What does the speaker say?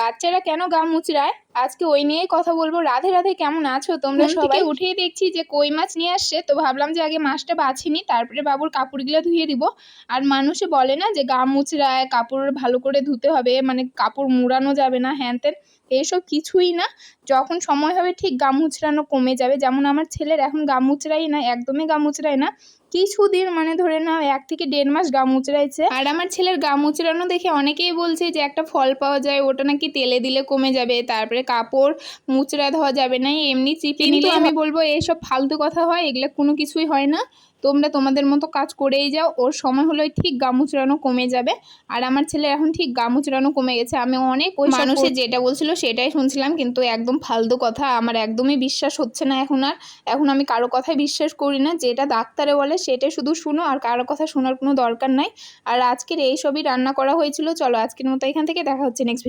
বাচ্চারা কেন গা মুচড়ায় আজকে ওই নিয়েই কথা বলব। রাধে রাধে কেমন আছো? তোমরা সবাই উঠেই দেখছি যে কই মাছ নিয়ে আসছে। তো ভাবলাম যে আগে মাছটা বাছিনি তারপরে বাবুর কাপড়গুলো ধুয়ে দিব। আর মানুষে বলে না যে গা মুচড়ায় কাপড় ভালো করে ধুতে হবে মানে কাপড় মুড়ানো যাবে না হ্যান ত্যান। এইসব কিছুই না। যখন সময় হবে ঠিক গা মুচড়ানো কমে যাবে। যেমন আমার ছেলের এখন গা মুচড়াই না একদমই গা মুচড়ায় না। কিছুদিন মানে ধরে নাও এক থেকে দেড় মাস গা মুচড়াইছে। আর আমার ছেলের গা মুচড়ানো দেখে অনেকেই বলছে যে একটা ফল পাওয়া যায় ওটা নাকি তেলে দিলে কমে যাবে তারপরে কাপড় মুচড়া ধোয়া যাবে না এমনি চিপে নিলে আমি বলব এইসব ফালতু কথা হয় এগুলো কোনো কিছুই হয় না। তোমরা তোমাদের মতো কাজ করেই যাও ওর সময় হলে ঠিক গা মুচড়ানো কমে যাবে। আর আমার ছেলে এখন ঠিক গা মুচড়ানো কমে গেছে। আমি অনেক ওই মানুষে যেটা বলছিল সেটাই শুনছিলাম কিন্তু একদম ফালতু কথা আমার একদমই বিশ্বাস হচ্ছে না এখন আর। এখন আমি কারও কথাই বিশ্বাস করি না যেটা ডাক্তারে বলে সেটা শুধু শুনো আর কারও কথা শোনার কোনো দরকার নাই। আর আজকের এই সবই রান্না করা হয়েছিল চলো আজকের মতো এখান থেকে দেখা হচ্ছে নেক্সট ভিডিও